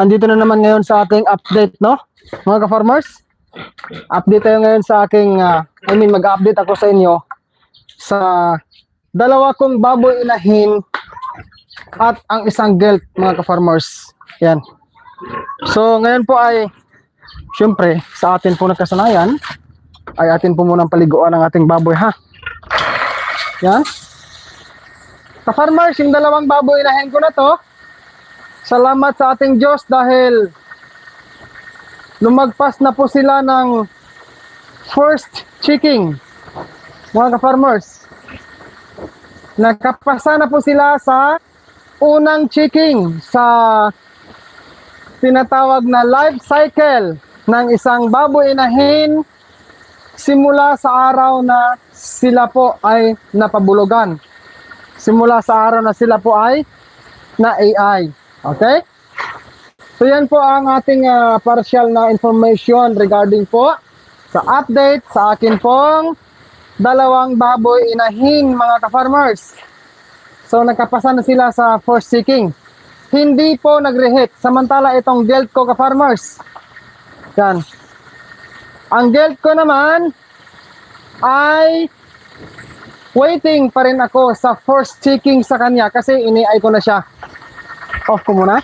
andito na naman ngayon sa ating update, no? Mga ka-farmers, update tayo ngayon sa aking, ah, I mean, mag-update ako sa inyo sa dalawa kong baboy inahin at ang isang gelt, mga ka-farmers. Yan. So, ngayon po ay, syempre, sa atin po nagkasanayan, ay atin po munang paliguan ang ating baboy, ha? Yan. Ka-farmers, yung dalawang baboy inahin ko na to, Salamat sa ating Diyos dahil lumagpas na po sila ng first checking. Mga ka-farmers, nakapasa na po sila sa unang checking sa tinatawag na life cycle ng isang baboy inahin simula sa araw na sila po ay napabulugan. Simula sa araw na sila po ay na AI. Okay? So yan po ang ating ah, partial na information regarding po sa update sa akin pong dalawang baboy inahin mga ka-farmers. So nagkapasa na sila sa first seeking. Hindi po nag-reheat. Samantala itong gelt ko ka-farmers. Yan. Ang gelt ko naman ay waiting pa rin ako sa first checking sa kanya kasi ini-ay ko na siya. Off ko muna.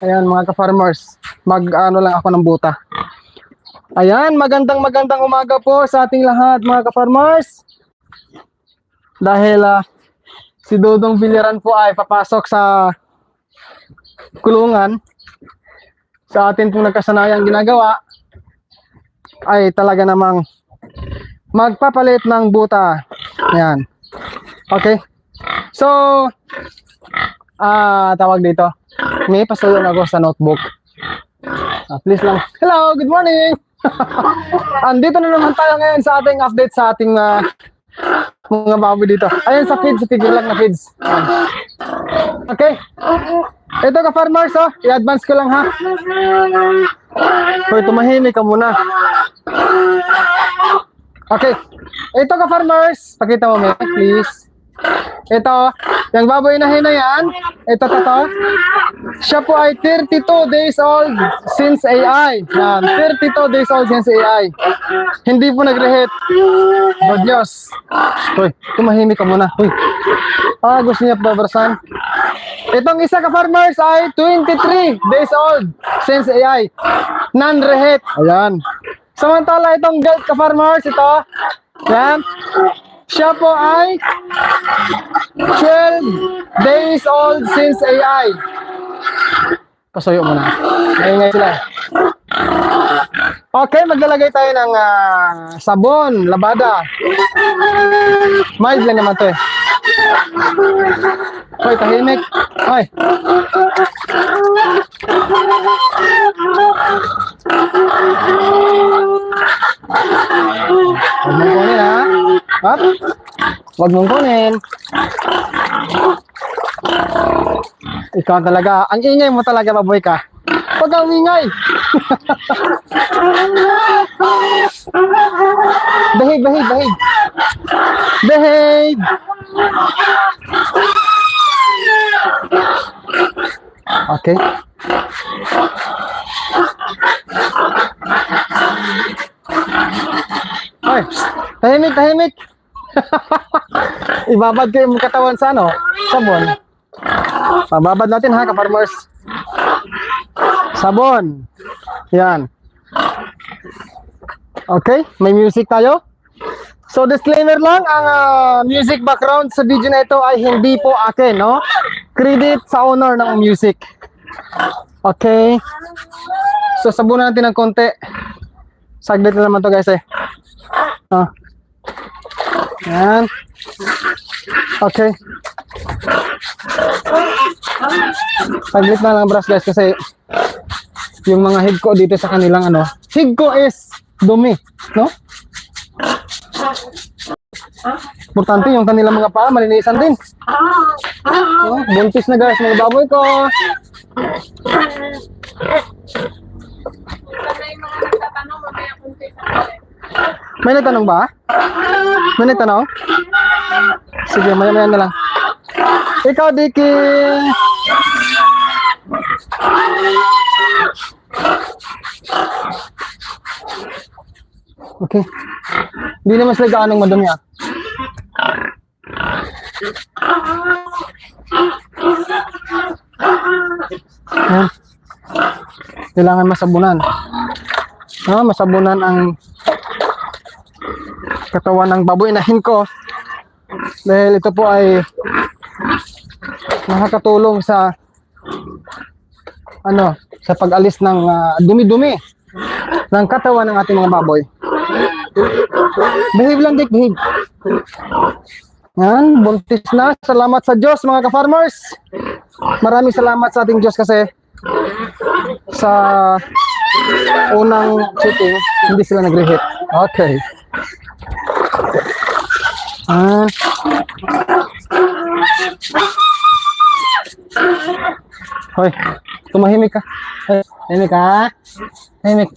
Ayan mga ka-farmers, mag-ano lang ako ng buta. Ayan, magandang magandang umaga po sa ating lahat mga ka-farmers. Dahil ah, si Dodong Biliran po ay papasok sa kulungan sa atin pong nagkasanayang ginagawa ay talaga namang magpapalit ng buta. Ayan. Okay. So, ah, tawag dito. May pasuyon ako sa notebook. Ah, please lang. Hello, good morning. Andito na naman tayo ngayon sa ating update sa ating ah, mga baboy dito. Ayun sa feeds, figure lang na feeds. Ayan. Okay. Ito ka farmers, oh. I-advance ko lang ha. Hoy, tumahimik ka muna. Okay. Ito ka farmers. Pakita mo, May, please. Ito, yung baboy na hina yan, ito to to. Siya po ay 32 days old since AI. Yan, 32 days old since AI. Hindi po nag-reheat. Oh Diyos. Hoy, tumahimik ka muna. Hoy. Ah, gusto niya babrasan. Itong isa ka farmers ay 23 days old since AI. Non-reheat. Ayan. Samantala itong gelt ka farmers, ito. Yan. Siya po ay 12 days old since AI. Pasuyo mo na. Sila. Okay, maglalagay tayo ng ah, sabon, labada. Mild lang naman to eh. Hoy, tahimik. Hoy. Huwag mong kunin ha. Hop. Huwag mong kunin. Ikaw talaga. Ang ingay mo talaga, baboy ka. Huwag kang ingay. behave, behave, behave. Behave. Okay. Ay, tahimik, tahimik. Ibabad ko yung katawan sa ano? Sabon. Pababad natin ha, ka-farmers. Sabon. Yan. Okay, may music tayo. So disclaimer lang, ang ah, music background sa video na ito ay hindi po akin, no? Credit sa owner ng music. Okay. So sabunan natin ng konti. Saglit na naman to guys eh. Ah. Yan. Okay. Saglit na lang brush guys kasi yung mga hig ko dito sa kanilang ano, hig ko is dumi, no? Importante yung kanilang mga paa, malinisan din. Oh, buntis na guys, mga baboy ko. May natanong ba? May natanong? Sige, maya maya na lang. Ikaw, Diki! Okay. Hindi naman sila gaanong madumi ah. Kailangan masabunan. Ah, masabunan ang katawan ng baboy inahin ko. Dahil ito po ay nakakatulong sa ano, sa pag-alis ng ah, dumi-dumi ng katawan ng ating mga baboy. Behave lang, Dick, behave. Yan, buntis na. Salamat sa Diyos, mga ka-farmers. Maraming salamat sa ating Diyos kasi sa unang shooting, hindi sila nag-reheat. Okay. Ah. Hoy, tumahimik ka. Hoy, tahimik ka. Tahimik.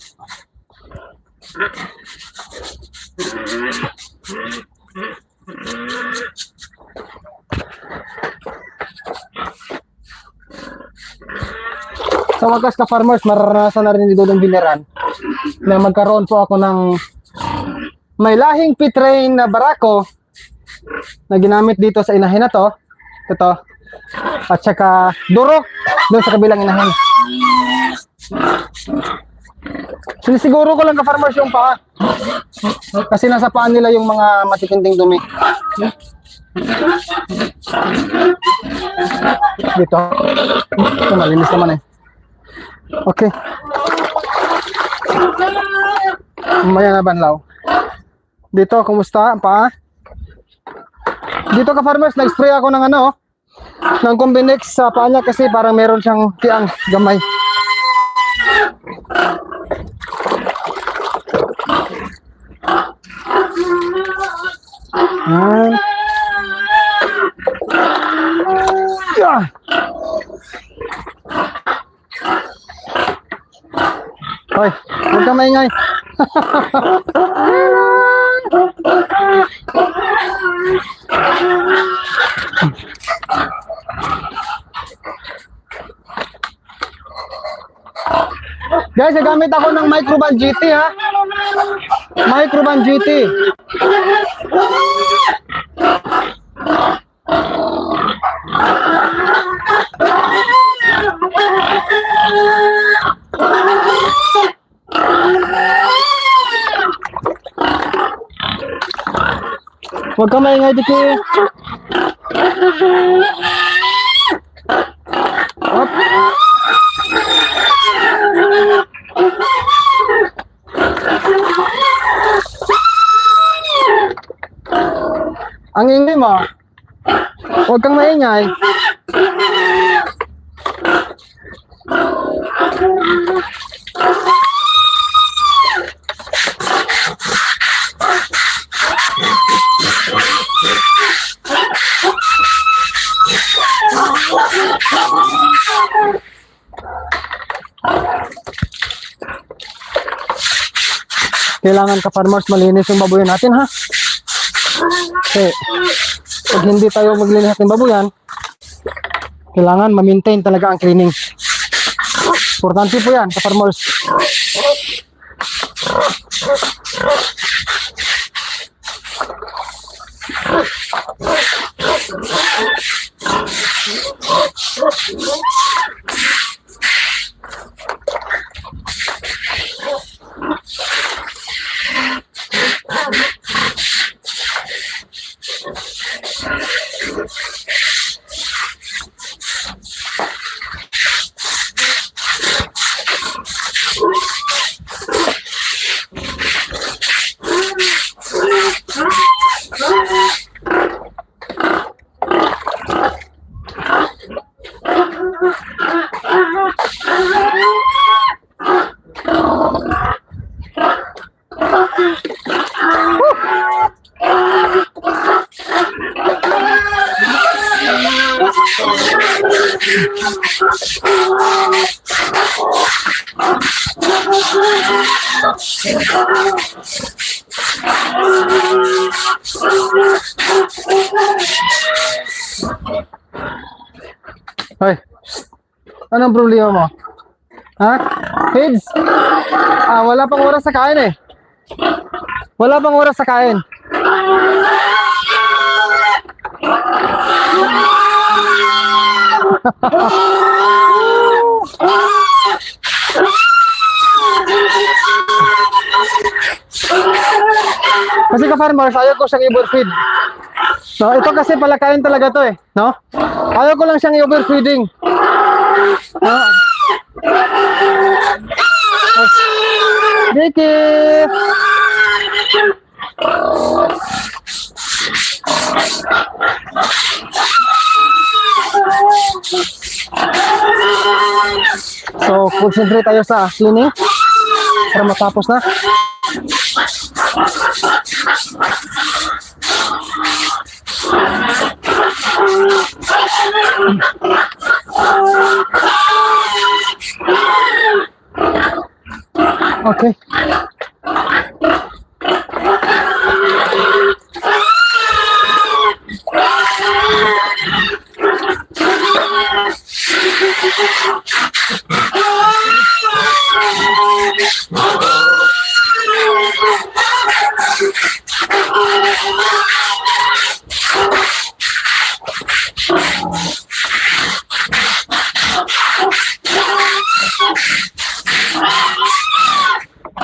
Sa wakas ka farmers, mararanasan na rin ni Dudong Bineran na magkaroon po ako ng may lahing pitrain na barako na ginamit dito sa inahin na to. Ito. At saka duro doon sa kabilang inahin. Sinisiguro ko lang ka farmers yung paa. Kasi nasa paa nila yung mga matikinding dumi. Dito. Ito, malinis naman eh. Okay. Mamaya na banlaw. Dito, kumusta ang paa? Dito ka farmers, nag-spray ako ng ano, ng Combinex sa paa niya kasi parang meron siyang tiang gamay. Yan. Yeah. Hoy, huwag ka maingay. Guys, gamit ako ng Microban GT ha. Microban GT. Huwag ka maingay, Diki. Hop. Ang ingay mo. Huwag kang maingay. Kailangan ka farmers malinis yung baboyan natin ha. Kasi pag hindi tayo maglinis natin baboyan, kailangan ma-maintain talaga ang cleaning. Importante po yan sa farmers. Hoy, anong problema mo? Ha? Kids? Ah, wala pang oras sa kain eh. Wala pang oras sa kain. Kasi ka farmers, ayaw ko siyang i-overfeed. No, ito kasi palakain talaga to eh, no? Ayaw ko lang siyang i-overfeeding. No? Vicky! So, concentrate tayo sa cleaning para matapos na. Okay.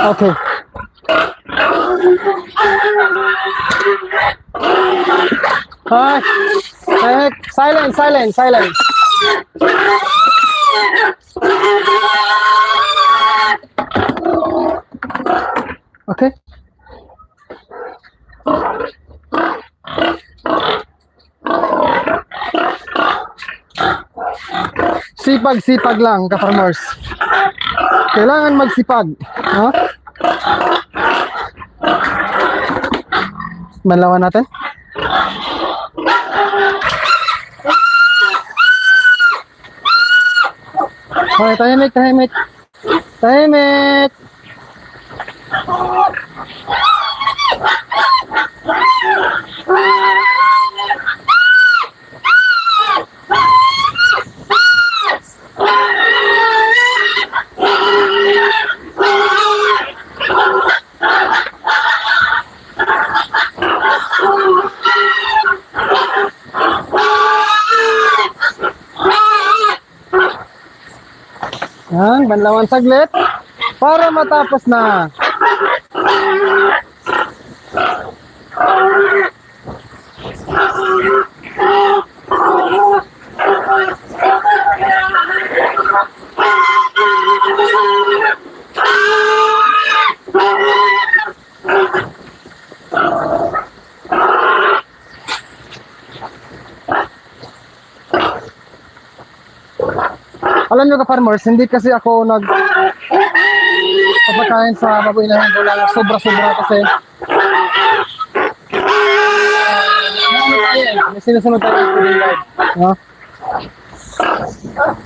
Okay. Hi. Hey, silence, silence, silence. Okay. Sipag-sipag lang, ka-farmers. Kailangan magsipag. No? Banlawan natin. Okay, tahimik, tahimik. Tahimik. Yan, banlawan saglit. Para matapos na. Alam nyo ka farmers, hindi kasi ako nag papakain sa baboy na hindi lang sobra-sobra kasi may sinusunod tayo yung feeding guide. No?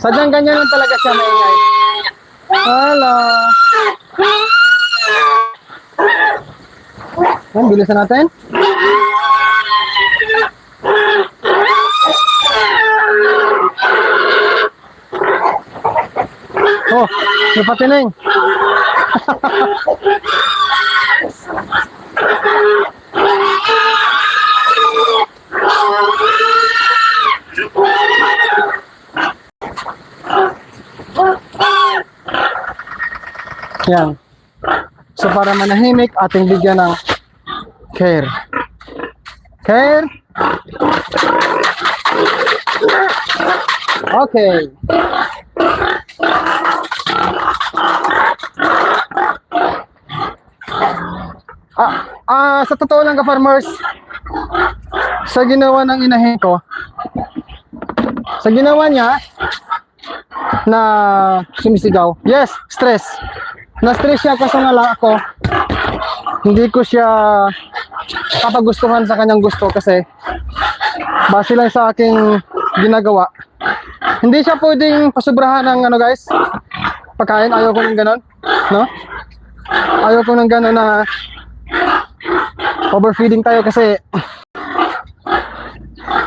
Sadyang ganyan lang talaga siya maingay. Hello. Yan, bilisan natin. Oh, may patining. Yan. So para manahimik, ating bigyan ng care. Care. Okay. Ah, ah, sa totoo lang ka farmers, sa ginawa ng inahin ko, sa ginawa niya na sumisigaw, yes, stress. Na-stress siya kasi nga lang ako, hindi ko siya kapagustuhan sa kanyang gusto kasi base lang sa aking ginagawa. Hindi siya pwedeng pasubrahan ng ano guys, pagkain, ayaw ko ng ganon, no? Ayaw ko ng ganon na overfeeding tayo kasi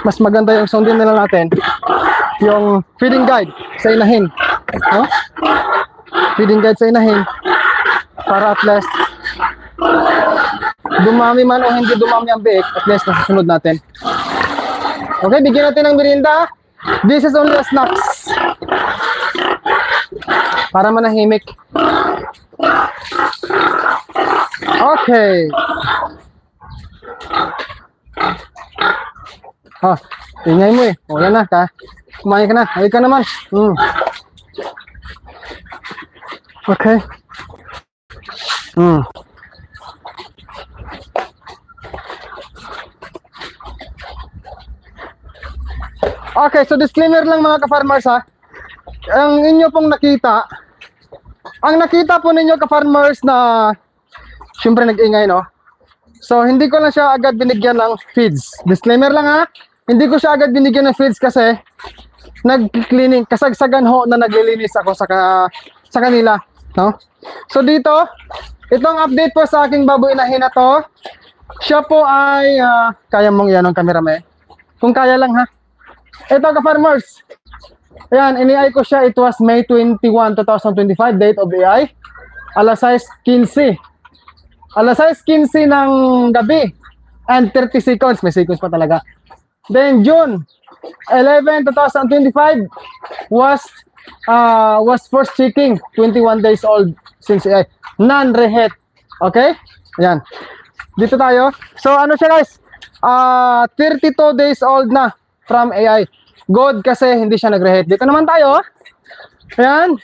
mas maganda yung sundin nila natin yung feeding guide sa inahin no? feeding guide sa inahin para at least dumami man o hindi dumami ang biik, at least nasusunod natin. Okay, bigyan natin ng merienda. This is only a snacks. Para manahimik. Okay. Ah, ingay mo eh. O, yan na. Ka. Kumain ka na. Ay ka naman. Hmm. Okay. Hmm. Okay, so disclaimer lang mga ka-farmers ha. Ang inyo pong nakita, ang nakita po ninyo ka-farmers na syempre nag-ingay no. So hindi ko lang siya agad binigyan ng feeds. Disclaimer lang ha. Hindi ko siya agad binigyan ng feeds kasi nag-cleaning, kasagsagan ho na naglilinis ako sa ka, sa kanila, no? So dito, itong update po sa aking baboy na hina to. Siya po ay ah, kaya mong yan ng cameraman. Kung kaya lang ha. Ito ka-farmers. Ayan, ini-AI ko siya. It was May 21, 2025, date of AI. Alas 6.15. Alas 6.15 ng gabi. And 30 seconds. May seconds pa talaga. Then June 11, 2025 was uh, was first checking. 21 days old since AI. Non-rehet. Okay? Ayan. Dito tayo. So ano siya guys? Ah, 32 days old na from AI. Good kasi hindi siya nag-rehet. Dito naman tayo. Ayan.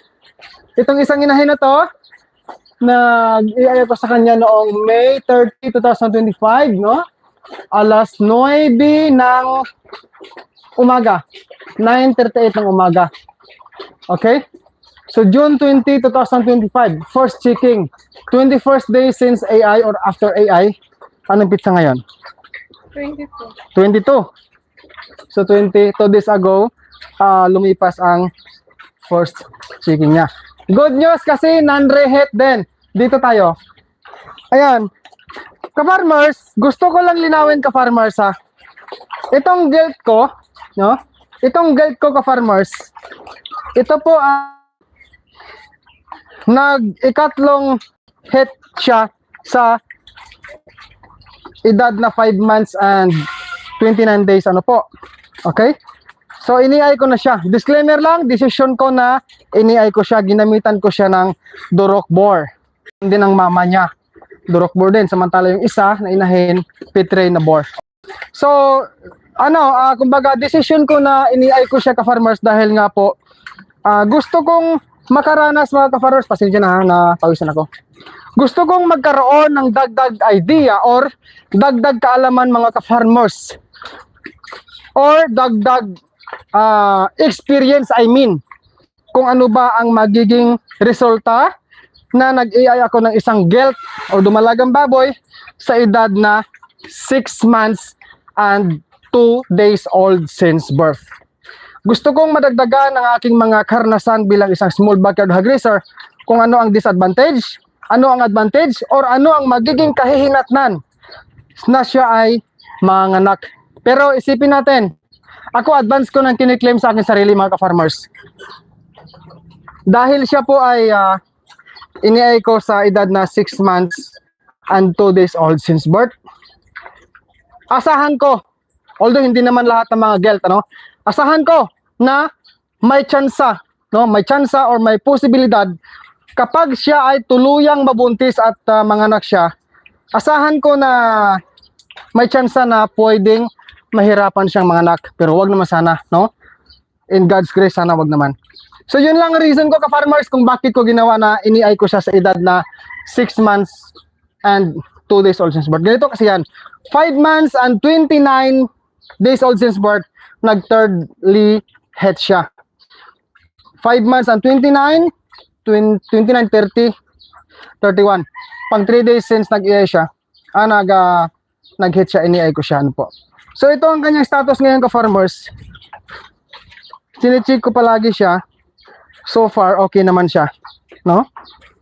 Itong isang inahin na to, nag-AI ko sa kanya noong May 30, 2025, no? Alas 9 ng umaga. 9.38 ng umaga. Okay? So June 20, 2025, first checking. 21st day since AI or after AI. Anong pizza ngayon? 22. 22. So 22 days ago, ah, lumipas ang first checking niya. Good news kasi non-rehet din. Dito tayo. Ayan. Ka-farmers, gusto ko lang linawin ka-farmers ha. Itong gelt ko, no? Itong gelt ko ka-farmers, ito po ang nag-ikatlong hit siya sa edad na 5 months and 29 days ano po. Okay? So ini-AI ko na siya. Disclaimer lang, decision ko na ini-AI ko siya, ginamitan ko siya ng Durok Bore. Hindi ng mama niya. Durok Bore din. Samantala yung isa na inahin, Pitray na Bore. So, ano, ah, kumbaga decision ko na ini-AI ko siya ka-farmers dahil nga po, ah, gusto kong makaranas mga ka-farmers, pasensya na na pawisan ako. Gusto kong magkaroon ng dagdag idea or dagdag kaalaman mga ka-farmers or dagdag ah, experience I mean kung ano ba ang magiging resulta na nag-AI ako ng isang gelt o dumalagang baboy sa edad na 6 months and 2 days old since birth. Gusto kong madagdagan ang aking mga karnasan bilang isang small backyard hog racer kung ano ang disadvantage, ano ang advantage, or ano ang magiging kahihinatnan na siya ay manganak. Pero isipin natin, ako advance ko nang kiniklaim sa akin sarili mga ka-farmers. Dahil siya po ay uh, ini ko sa edad na 6 months and 2 days old since birth. Asahan ko, although hindi naman lahat ng mga gelt, ano, asahan ko na may tsansa, no, may tsansa or may posibilidad kapag siya ay tuluyang mabuntis at uh, manganak siya, asahan ko na may tsansa na pwedeng mahirapan siyang manganak. Pero wag naman sana, no? In God's grace, sana wag naman. So yun lang ang reason ko ka-farmers kung bakit ko ginawa na ini ko siya sa edad na 6 months and 2 days old since birth. Ganito kasi yan. 5 months and 29 days old since birth, nag-thirdly het siya. 5 months and 29, 20, 29, 30, 31. Pang 3 days since nag-iay siya, ah, nag, ah, nag-hit siya, ini ko siya, ano po. So ito ang kanyang status ngayon ka-farmers. Sinicheck ko palagi siya. So far, okay naman siya. No?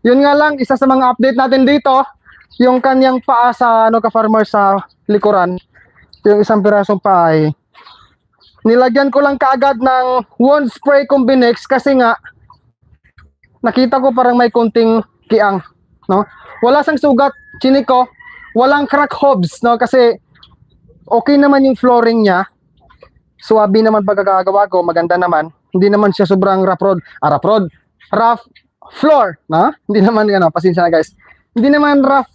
Yun nga lang, isa sa mga update natin dito, yung kanyang paa sa ano ka-farmers sa likuran, yung isang pirasong paa ay nilagyan ko lang kaagad ng wound spray combinix kasi nga nakita ko parang may konting kiang, no? Wala sang sugat, chinik ko, walang crack hobs, no? Kasi okay naman yung flooring niya. Suwabi naman pagkakagawa ko, maganda naman. Hindi naman siya sobrang rough road. Ah, rough road. Rough floor, no? Hindi naman, ano, pasensya na guys. Hindi naman rough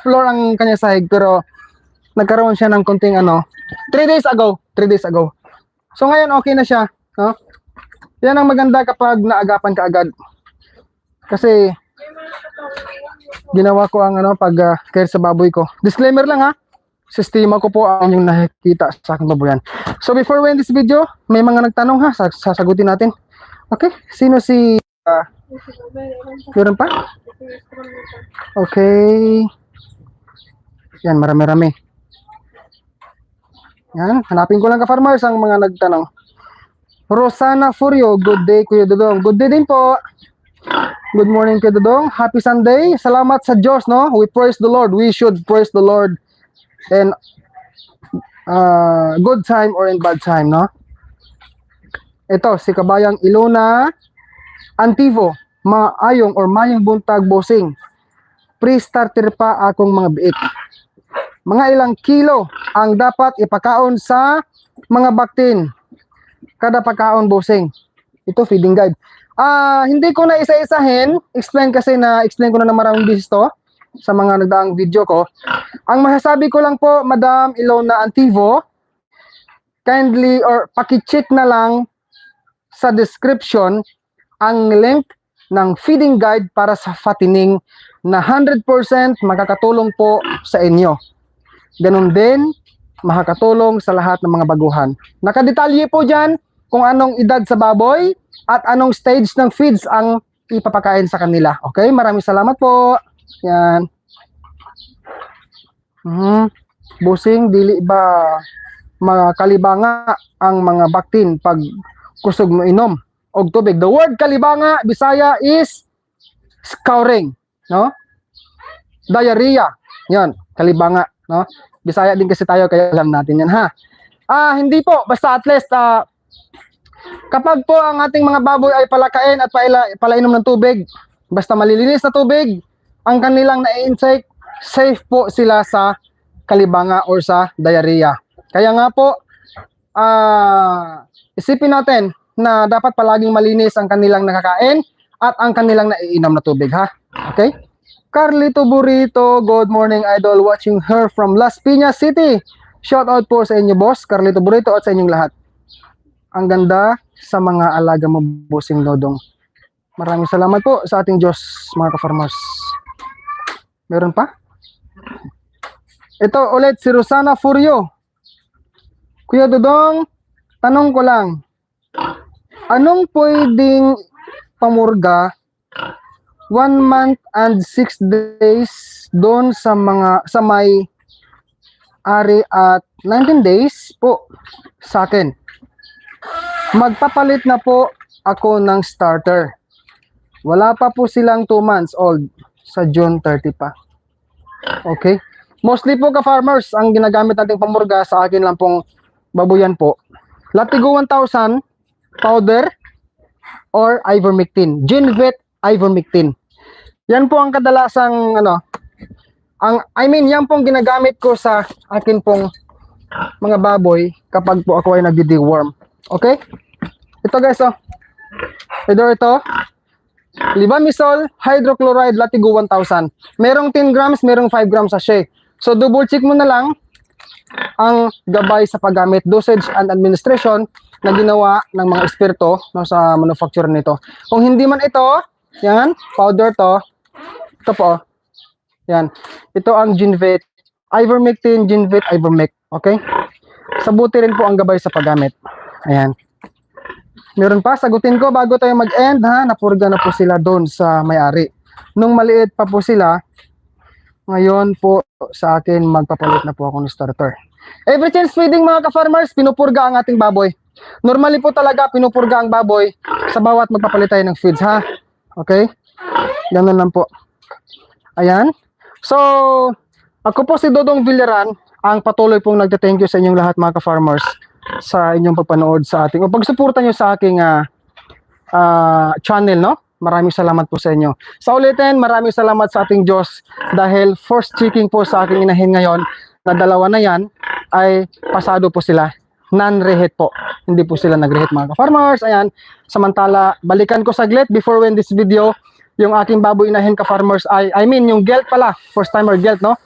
floor ang kanya sahig, pero nagkaroon siya ng konting ano, 3 days ago, 3 days ago. So ngayon okay na siya, no? Yan ang maganda kapag naagapan ka agad. Kasi ginawa ko ang ano pag uh, care sa baboy ko. Disclaimer lang ha. Sistema ko po ang yung nakikita sa aking baboyan. So before we end this video, may mga nagtanong ha, Sas- sasagutin natin. Okay, sino si uh, Meron pa? Okay. Yan, marami-rami. Yan, hanapin ko lang ka farmers ang mga nagtanong. Rosana Furio, good day Kuya Dudong. Good day din po. Good morning Kuya Dudong. Happy Sunday. Salamat sa Diyos, no? We praise the Lord. We should praise the Lord. And uh, good time or in bad time, no? Ito, si Kabayang Ilona Antivo, maayong or mayong buntag bosing. Pre-starter pa akong mga biik. Mga ilang kilo ang dapat ipakaon sa mga baktin. Kada pagkaon bosing. Ito feeding guide. Ah, hindi ko na isa-isahin. Explain kasi na explain ko na ng maraming beses to sa mga nagdaang video ko. Ang masasabi ko lang po, Madam Ilona Antivo, kindly or paki-check na lang sa description ang link ng feeding guide para sa fattening na 100% makakatulong po sa inyo. Ganun din, makakatulong sa lahat ng mga baguhan. Nakadetalye po dyan kung anong edad sa baboy at anong stage ng feeds ang ipapakain sa kanila. Okay, maraming salamat po. Yan. Mhm. Busing, dili ba makalibanga ang mga baktin pag kusog mo inom og tubig. The word kalibanga Bisaya is scouring, no? Diarrhea. 'Yan, kalibanga, no? Bisaya din kasi tayo kaya alam natin 'yan ha. Ah, hindi po basta at least ah, kapag po ang ating mga baboy ay palakain at paila, palainom ng tubig, basta malilinis na tubig, ang kanilang na-intake, safe po sila sa kalibanga or sa diarrhea. Kaya nga po, ah, isipin natin na dapat palaging malinis ang kanilang nakakain at ang kanilang naiinom na tubig, ha? Okay? Carlito Burrito, good morning idol, watching her from Las Piñas City. Shout out po sa inyo boss, Carlito Burrito at sa inyong lahat. Ang ganda sa mga alaga mo, bossing Dodong. Maraming salamat po sa ating Diyos, mga ka-farmers. Meron pa? Ito ulit si Rosana Furio. Kuya Dodong, tanong ko lang, anong pwedeng pamurga one month and six days doon sa mga sa may ari at 19 days po sa akin. Magpapalit na po ako ng starter. Wala pa po silang 2 months old sa June 30 pa. Okay? Mostly po ka-farmers, ang ginagamit nating pamurga sa akin lang pong babuyan po. Latigo 1000 powder or ivermectin. Ginvet ivermectin. Yan po ang kadalasang ano ang I mean yan pong ginagamit ko sa akin pong mga baboy kapag po ako ay nagdi-deworm. Okay? Ito guys oh. Ito ito. Libamisol hydrochloride Latigo 1000. Merong 10 grams, merong 5 grams sachet. So double check mo na lang ang gabay sa paggamit, dosage and administration na ginawa ng mga eksperto no, sa manufacturer nito. Kung hindi man ito, yan, powder to, ito po, yan. Ito ang Ginvet, ivermectin, Ginvet, ivermec, okay? Sabuti rin po ang gabay sa paggamit. Ayan. Meron pa, sagutin ko bago tayo mag-end ha, napurga na po sila doon sa may-ari. Nung maliit pa po sila, ngayon po sa akin magpapalit na po ako ng starter. Every chance feeding mga ka-farmers, pinupurga ang ating baboy. Normally po talaga pinupurga ang baboy sa bawat magpapalit tayo ng feeds ha. Okay? Ganun lang po. Ayan. So, ako po si Dodong Villaran, ang patuloy pong nagte-thank you sa inyong lahat mga ka-farmers sa inyong pagpanood sa ating o pagsuporta nyo sa aking ah, ah, channel no Maraming salamat po sa inyo. Sa ulitin, maraming salamat sa ating Diyos dahil first checking po sa aking inahin ngayon na dalawa na yan ay pasado po sila. Non-reheat po. Hindi po sila nag-reheat mga ka-farmers. Ayan. Samantala, balikan ko saglit before when this video, yung aking baboy inahin ka-farmers ay, I mean, yung gelt pala. First timer gelt, no?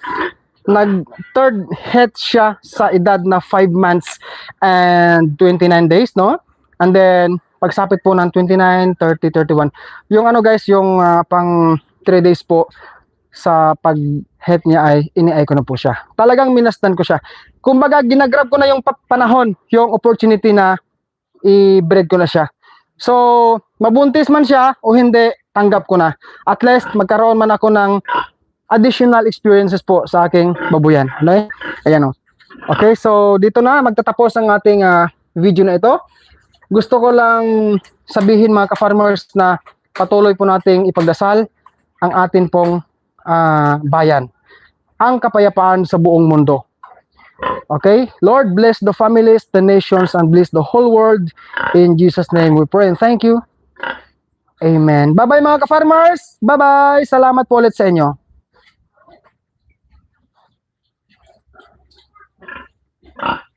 Nag third head siya sa edad na 5 months and 29 days, no? And then, pagsapit po ng 29, 30, 31. Yung ano guys, yung ah, pang 3 days po sa pag-head niya ay ini ko na po siya. Talagang minastan ko siya. Kumbaga, ginagrab ko na yung pa- panahon, yung opportunity na i-breed ko na siya. So, mabuntis man siya o hindi, tanggap ko na. At least, magkaroon man ako ng additional experiences po sa aking babuyan. Okay? Ayan o. Okay, so dito na, magtatapos ang ating ah, video na ito. Gusto ko lang sabihin mga ka-farmers na patuloy po nating ipagdasal ang atin pong ah, bayan. Ang kapayapaan sa buong mundo. Okay? Lord, bless the families, the nations, and bless the whole world. In Jesus' name we pray and thank you. Amen. Bye-bye mga ka-farmers. Bye-bye. Salamat po ulit sa inyo. Ah,